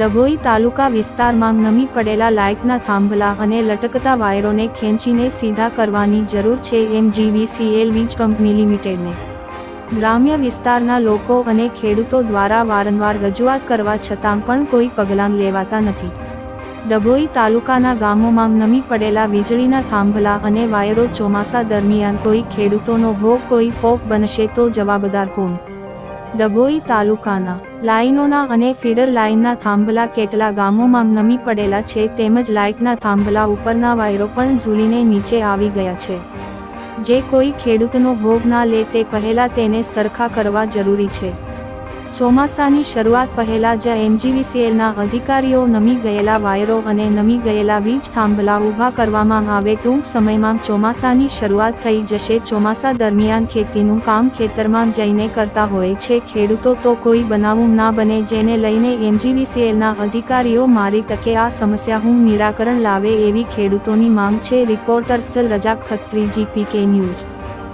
ડભોઈ તાલુકા વિસ્તારમાં નમી પડેલા લાઇટના થાંભલા અને લટકતા વાયરોને ખેંચીને સીધા કરવાની જરૂર છે એમ જીવીસીએલ વીજ કંપની લિમિટેડને. ગ્રામ્ય વિસ્તારના લોકો અને ખેડૂતો દ્વારા વારંવાર રજૂઆત કરવા છતાં પણ કોઈ પગલાં લેવાતા નથી. ડભોઈ તાલુકાના ગામોમાં નમી પડેલા વીજળીના થાંભલા અને વાયરો ચોમાસા દરમિયાન કોઈ ખેડૂતોનો ભોગ કોઈ ફોક બનશે તો જવાબદાર કોણ? ડભોઈ તાલુકાના લાઇનોના અને ફીડર લાઇનના થાંભલા કેટલા ગામોમાં નમી પડેલા છે તેમજ લાઇટના થાંભલા ઉપરના વાયરો પણ ઝૂલીને નીચે આવી ગયા છે. જે કોઈ ખેડૂતનો ભોગ ના લે તે પહેલા તેને સરખા કરવા જરૂરી છે. ચોમાસાની શરૂઆત પહેલા જ એમજીવીસીએલના અધિકારીઓ નમી ગયેલા વાયરો અને નમી ગયેલા વીજ થાંભલા ઊભા કરવામાં આવે ટૂંક સમયમાં ચોમાસાની શરૂઆત થઈ જશે. ચોમાસા દરમિયાન ખેતીનું કામ ખેતરમાં જઈને કરતા હોય છે. ખેડૂતો તો કોઈ બનાવું ના બને જેને લઈને એમજીવીસીએલના અધિકારીઓ મારી તકે આ સમસ્યા હું નિરાકરણ લાવે એવી ખેડૂતોની માંગ છે. રિપોર્ટર ચલ રજા ખત્રી, જીપીકે ન્યૂઝ.